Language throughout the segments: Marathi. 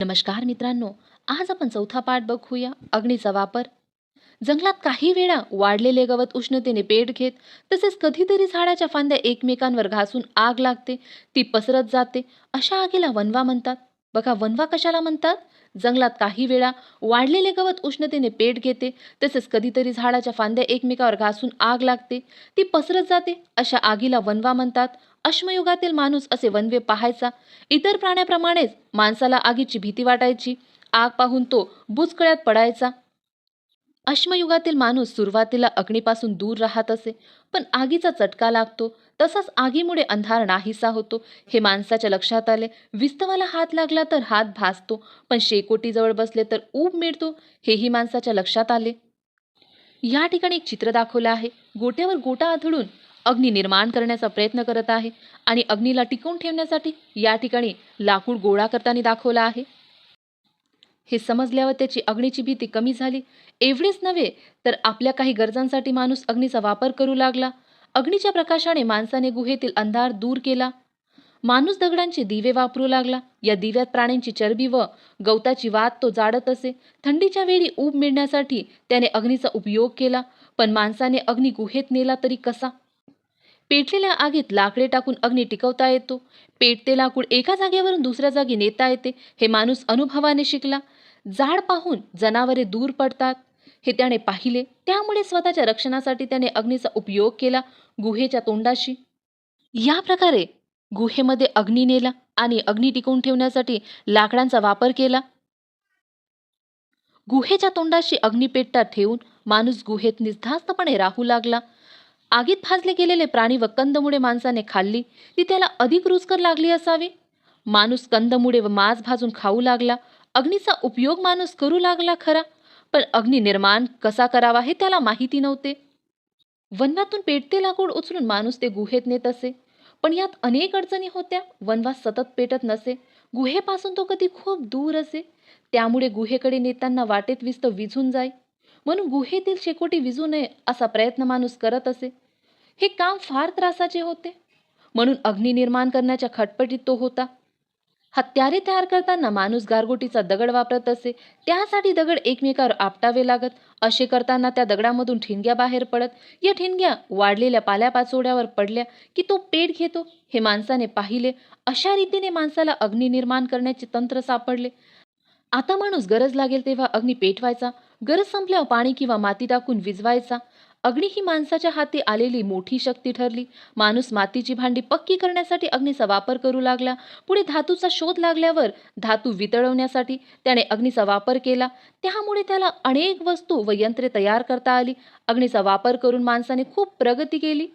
नमस्कार मित्रांनो आज आपण चौथा पाठ बघूया. अग्नीचा वापर. जंगलात काही वेळा वाढलेले गवत उष्णतेने पेट घेत तसेच कधीतरी झाडाच्या फांद्या एकमेकांवर घासून आग लागते ती पसरत जाते अशा आगीला वनवा म्हणतात. बघा वनवा कशाला म्हणतात? जंगलात काही वेळा वाढलेले गवत उष्णतेने पेट घेते तसेच कधीतरी झाडाच्या फांद्या एकमेकावर घासून आग लागते ती पसरत जाते अशा आगीला वनवा म्हणतात. अश्मयुगातील माणूस असे वनवे पाहायचा. इतर प्राण्याप्रमाणेच माणसाला आगीची भीती वाटायची. आग पाहून तो बुचकळ्यात पडायचा. अश्मयुगातील माणूस सुरुवातीला अग्नीपासून दूर राहत असे पण आगीचा चटका लागतो. तसाच आगीमुळे अंधार नाहीसा होतो. हे माणसाच्या लक्षात आले. विस्तवाला हात लागला तर हात भासतो पण शेकोटीजवळ बसले तर ऊब मिळतो हेही माणसाच्या लक्षात आले. या ठिकाणी एक चित्र दाखवलं आहे. गोट्यावर गोटा आधळून अग्नी निर्माण करण्याचा प्रयत्न करत आहे आणि अग्नीला टिकवून ठेवण्यासाठी या ठिकाणी लाकूड गोळा करताना दाखवला आहे. हे समजल्यावर त्याची अग्नीची भीती कमी झाली. एवढेच नव्हे तर आपल्या काही गरजांसाठी माणूस अग्नीचा वापर करू लागला. अग्नीच्या प्रकाशाने माणसाने गुहेतील अंधार दूर केला. माणूस दगडांचे दिवे वापरू लागला. या दिव्यात प्राण्यांची चरबी व गवताची वात तो जाडत असे. थंडीच्या वेळी ऊब मिळण्यासाठी त्याने अग्नीचा उपयोग केला. पण माणसाने अग्नी गुहेत नेला तरी कसा? पेटलेल्या आगीत लाकडे टाकून अग्नी टिकवता येतो. पेटते लाकूड एका जागेवरून दुसऱ्या जागी नेता येते. हे माणूस अनुभवाने शिकला. झाड पाहून जनावरे दूर पडतात. हे त्याने पाहिले. त्यामुळे स्वतःच्या रक्षणासाठी त्याने अग्नीचा उपयोग केला गुहेच्या तोंडाशी. या प्रकारे गुहेमध्ये अग्नी नेला आणि अग्नी टिकवून ठेवण्यासाठी लाकडांचा वापर केला. गुहेच्या तोंडाशी अग्नी ठेवून माणूस गुहेत निस्धास्तपणे राहू लागला. आगीत भाजले गेलेले प्राणी व कंदमुळे माणसाने खाल्ली ती त्याला अधिक रुचकर लागली असावी. माणूस कंदमुळे व मांस भाजून खाऊ लागला अग्नीचा उपयोग माणूस करू लागला खरा पण अग्नी निर्माण कसा करावा हे त्याला माहिती नव्हते. वनातून पेटते लाकूड उचलून माणूस ते गुहेत नेत असे. पण यात अनेक अडचणी होत्या वनवास सतत पेटत नसे. गुहेपासून तो कधी खूप दूर असे. त्यामुळे गुहेकडे नेताना वाटेत विस्त विझून जाई म्हणून गुहेतील शेकोटी विजू नये असा प्रयत्न माणूस करत असे. हे काम फार त्रासाचे होते. म्हणून अग्नी निर्माण करण्याच्या खटपटीत तो होता. हत्यारे तयार करताना माणूस गारगोटीचा दगड वापरत असे. त्यासाठी दगड एकमेकावर आपटावे लागत. असे करताना त्या दगडामधून ठिणग्या बाहेर पडत. या ठिणग्या वाढलेल्या पाल्यापाचोड्यावर पडल्या की तो पेट घेतो. हे माणसाने पाहिले. अशा रीतीने माणसाला अग्नी निर्माण करण्याचे तंत्र सापडले. आता माणूस गरज लागेल तेव्हा अग्नी पेटवायचा. गरज संपल्यावर पाणी किंवा माती टाकून विजवायचा. अग्नी ही माणसाच्या हाती आलेली मोठी शक्ती ठरली. माणूस मातीची भांडी पक्की करण्यासाठी अग्नीचा वापर करू लागला. पुढे धातूचा शोध लागल्यावर धातू वितळवण्यासाठी त्याने अग्नीचा वापर केला. त्यामुळे त्याला अनेक वस्तू व यंत्रे तयार करता आली. अग्नीचा वापर करून माणसाने खूप प्रगती केली.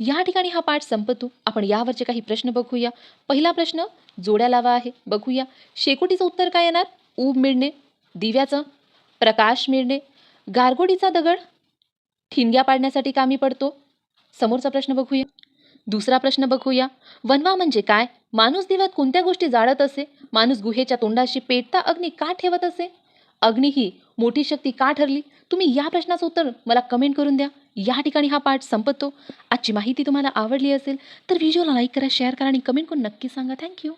या ठिकाणी हा पाठ संपतो. आपण यावरचे काही प्रश्न बघूया. पहिला प्रश्न जोड्या लावा आहे. बघूया. शेकोटीचं उत्तर काय येणार? ऊब मिळणे. दिव्याचं प्रकाश मिळणे गारगोडीचा दगड ठिणग्या पाडण्यासाठी कामी पडतो. समोरचा प्रश्न बघूया. दुसरा प्रश्न बघूया. वनवा म्हणजे काय? माणूस दिव्यात कोणत्या गोष्टी जाळत असे? माणूस गुहेच्या तोंडाशी पेटता अग्नी का ठेवत असे? अग्नी ही मोठी शक्ती का ठरली? तुम्ही या प्रश्नाचं उत्तर मला कमेंट करून द्या. या ठिकाणी हा पाठ संपतो. आजची माहिती तुम्हाला आवडली असेल तर व्हिडिओला लाईक करा शेअर करा आणि कमेंट करून नक्की सांगा. थँक्यू